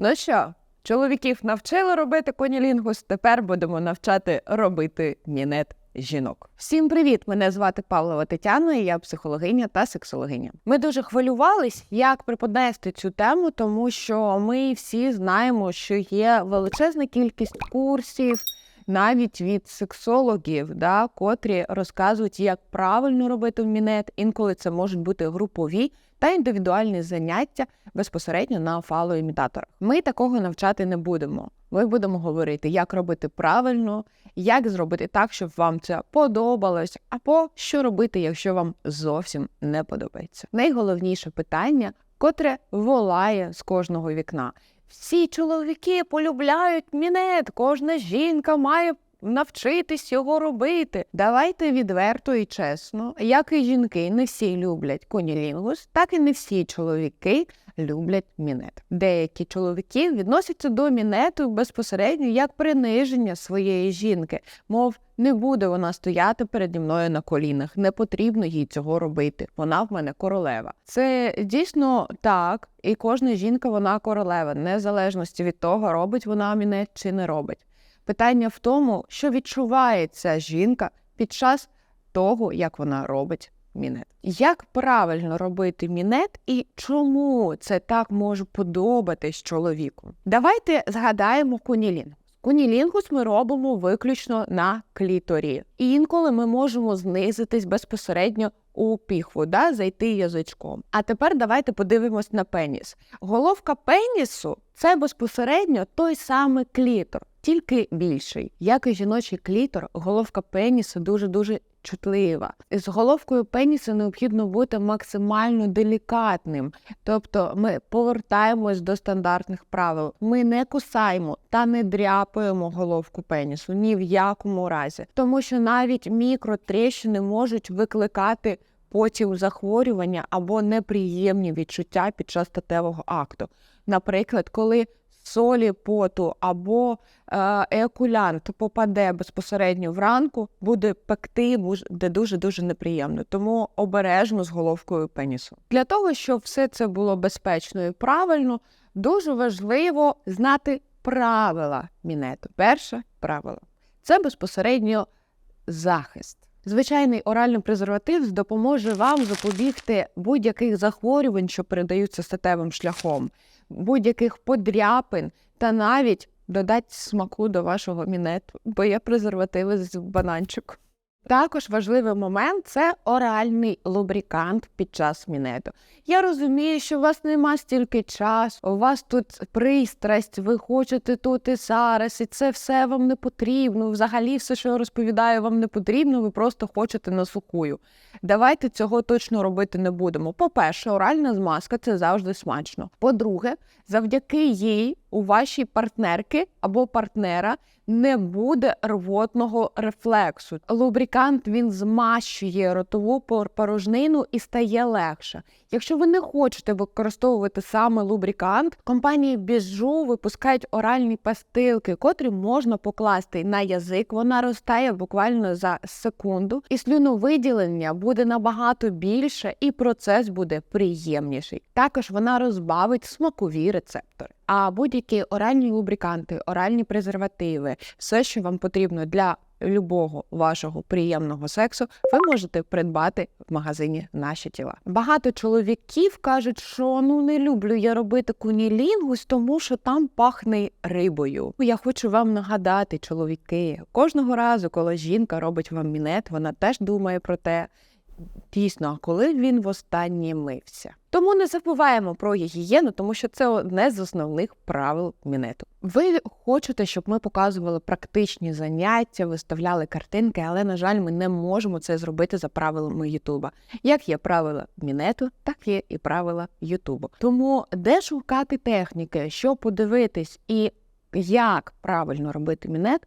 Ну що, чоловіків навчили робити конілінгус, тепер будемо навчати робити мінет жінок. Всім привіт! Мене звати Павлова Тетяна, і я психологиня та сексологиня. Ми дуже хвилювались, як преподнести цю тему, тому що ми всі знаємо, що є величезна кількість курсів. Навіть від сексологів, да, котрі розказують, як правильно робити мінет. Інколи це можуть бути групові та індивідуальні заняття безпосередньо на фалоімітаторах. Ми такого навчати не будемо. Ми будемо говорити, як робити правильно, як зробити так, щоб вам це подобалось, або що робити, якщо вам зовсім не подобається. Найголовніше питання, котре волає з кожного вікна. Всі чоловіки полюбляють мінет, кожна жінка має навчитись його робити. Давайте відверто і чесно, як і жінки, не всі люблять конілінгус, так і не всі чоловіки люблять мінет. Деякі чоловіки відносяться до мінету безпосередньо як приниження своєї жінки, мов не буде вона стояти переді мною на колінах, не потрібно їй цього робити. Вона в мене королева. Це дійсно так, і кожна жінка вона королева, незалежності від того, робить вона мінет чи не робить. Питання в тому, що відчуває ця жінка під час того, як вона робить мінет. Як правильно робити мінет і чому це так може подобатись чоловіку? Давайте згадаємо кунілінгус. Кунілінгус ми робимо виключно на кліторі. Інколи ми можемо знизитись безпосередньо у піхву, да, зайти язичком. А тепер давайте подивимось на пеніс. Головка пенісу це безпосередньо той самий клітор, тільки більший. Як і жіночий клітор, головка пеніса дуже-дуже чутлива. З головкою пеніса необхідно бути максимально делікатним. Тобто ми повертаємось до стандартних правил. Ми не кусаємо та не дряпаємо головку пенісу ні в якому разі, тому що навіть мікротріщини можуть викликати потім захворювання або неприємні відчуття під час статевого акту. Наприклад, коли солі поту або е, еокулянт попаде безпосередньо вранку, буде пекти, буде дуже дуже неприємно. Тому обережно з головкою пенісу. Для того, щоб все це було безпечно і правильно, дуже важливо знати правила мінету. Перше правило це безпосередньо захист. Звичайний оральний презерватив допоможе вам запобігти будь-яких захворювань, що передаються статевим шляхом, будь-яких подряпин та навіть додати смаку до вашого мінету, бо є презервативи з бананчику. Також важливий момент це оральний лубрикант під час мінету. Я розумію, що у вас нема стільки часу, у вас тут пристрасть, ви хочете тут і зараз, і це все вам не потрібно. Взагалі, все, що я розповідаю, вам не потрібно, ви просто хочете на сухую. Давайте цього точно робити не будемо. По-перше, оральна змазка це завжди смачно. По-друге, завдяки їй у вашій партнерки або партнера не буде рвотного рефлексу. Лубрикант він змащує ротову порожнину і стає легше. Якщо ви не хочете використовувати саме лубрикант, компанії Біжу випускають оральні пастилки, котрі можна покласти на язик. Вона розтає буквально за секунду, і слюновиділення буде набагато більше, і процес буде приємніший. Також вона розбавить смакові рецептори. А будь-які оральні лубриканти, оральні презервативи, все, що вам потрібно для любого вашого приємного сексу, ви можете придбати в магазині наші тіла. Багато чоловіків кажуть, що ну не люблю я робити кунілінгус, тому що там пахне рибою. Я хочу вам нагадати, чоловіки, кожного разу, коли жінка робить вам мінет, вона теж думає про те. Дійсно, коли він востаннє мився. Тому не забуваємо про гігієну, тому що це одне з основних правил мінету. Ви хочете, щоб ми показували практичні заняття, виставляли картинки, але, на жаль, ми не можемо це зробити за правилами Ютуба. Як є правила мінету, так є і правила Ютубу. Тому де шукати техніки, що подивитись і як правильно робити мінет.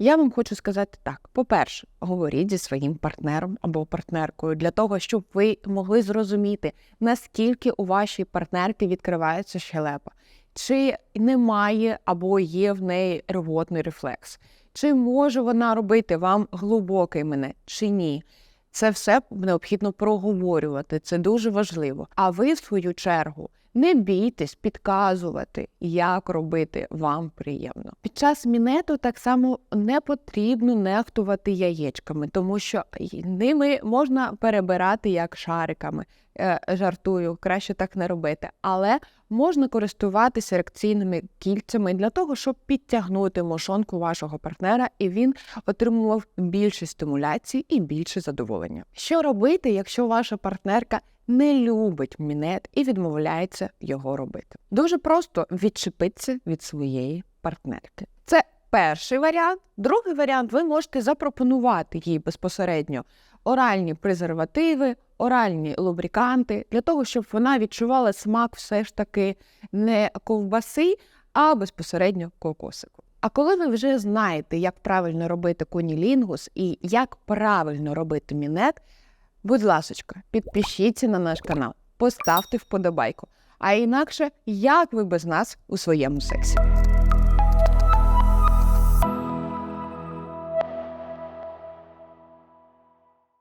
Я вам хочу сказати так: по-перше, говоріть зі своїм партнером або партнеркою для того, щоб ви могли зрозуміти, наскільки у вашій партнерки відкривається щелепа, чи немає або є в неї рвотний рефлекс, чи може вона робити вам глибокий мене, чи ні. Це все необхідно проговорювати, це дуже важливо. А ви, в свою чергу, Не бійтесь підказувати, як робити вам приємно. Під час мінету так само не потрібно нехтувати яєчками, тому що ними можна перебирати як шариками. Е, Жартую, краще так не робити. Але можна користуватися ерекційними кільцями для того, щоб підтягнути мошонку вашого партнера, і він отримував більше стимуляції і більше задоволення. Що робити, якщо ваша партнерка не любить мінет і відмовляється його робити? Дуже просто відчепитися від своєї партнерки. Це перший варіант. Другий варіант ви можете запропонувати їй безпосередньо оральні презервативи, оральні лубриканти для того, щоб вона відчувала смак все ж таки не ковбаси, а безпосередньо кокосику. А коли ви вже знаєте, як правильно робити кунілінгус і як правильно робити мінет, будь ласочка, підпишіться на наш канал, поставте вподобайку. А інакше, як ви без нас у своєму сексі?